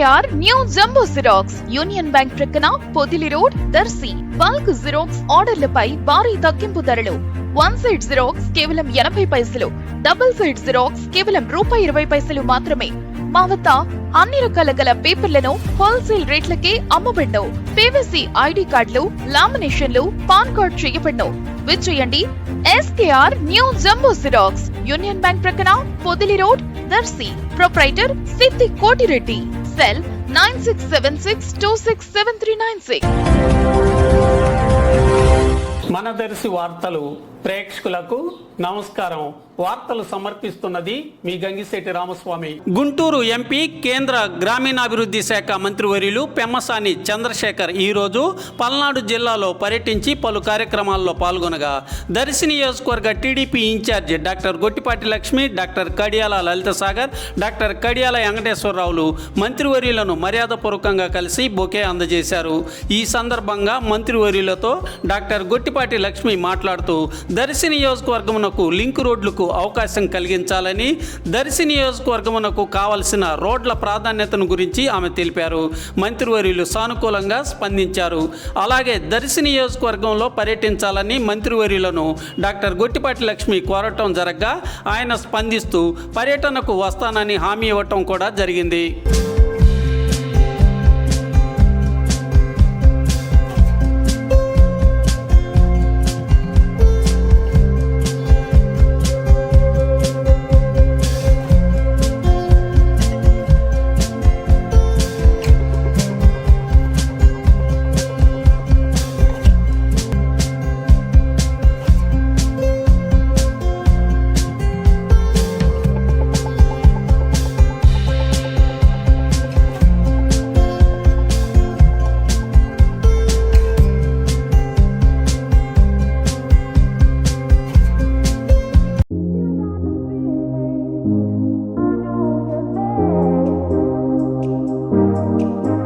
SKR new jumbo xerox. Union bank ప్రక్కన Podili road Darsi. Bulk xerox ఆర్డర్లపై భారీ తగ్గింపు ధరలు. వన్ సైడ్ జిరాక్స్ కేవలం ఎనభై పైసలు. డబుల్ సైడ్ జిరాక్స్ కేవలం రూపాయి ఇరవై పైసలు మాత్రమే. మా వద్ద అన్ని రకాల గల పేపర్లను హోల్సేల్ రేట్లకే అమ్మబడ్ను పీవీసీ ఐడి కార్డులు లామినేషన్లు పాన్ కార్డ్ చేయబడ్ను విచ్చేయండి. SKR new jumbo xerox. Union bank ప్రక్కన Podili road Darsi. Proprietor Siddhi Kotireddy. Cell nine six seven six two six seven three nine six Manadarsi వార్తలు ప్రేక్షకులకు నమస్కారం. వార్తలు సమర్పిస్తున్నది మీ గంగిశెట్టి రామస్వామి. గుంటూరు ఎంపీ కేంద్ర గ్రామీణాభివృద్ధి శాఖ మంత్రివర్యులు పెమ్మసాని చంద్రశేఖర్ ఈరోజు పల్నాడు జిల్లాలో పర్యటించి పలు కార్యక్రమాల్లో పాల్గొనగా దర్శి నియోజకవర్గ TDP incharge doctor Gottipati Lakshmi doctor Kadiyala Lalitha Sagar doctor Kadiyala వెంకటేశ్వరరావులు మంత్రివర్యులను మర్యాదపూర్వకంగా కలిసి బొకే అందజేశారు. ఈ సందర్భంగా మంత్రివర్యులతో డాక్టర్ గొట్టిపాటి లక్ష్మి మాట్లాడుతూ దర్శి నియోజకవర్గమునకు లింక్ రోడ్లకు అవకాశం కలిగించాలని దర్శి నియోజకవర్గమునకు కావలసిన రోడ్ల ప్రాధాన్యతను గురించి ఆమె తెలిపారు. మంత్రివర్యులు సానుకూలంగా స్పందించారు. అలాగే దర్శి నియోజకవర్గంలో పర్యటించాలని మంత్రివర్యులను డాక్టర్ గొట్టిపాటి లక్ష్మి కోరటం జరగ్గా ఆయన స్పందిస్తూ పర్యటనకు వస్తానని హామీ ఇవ్వటం కూడా జరిగింది. Thank you.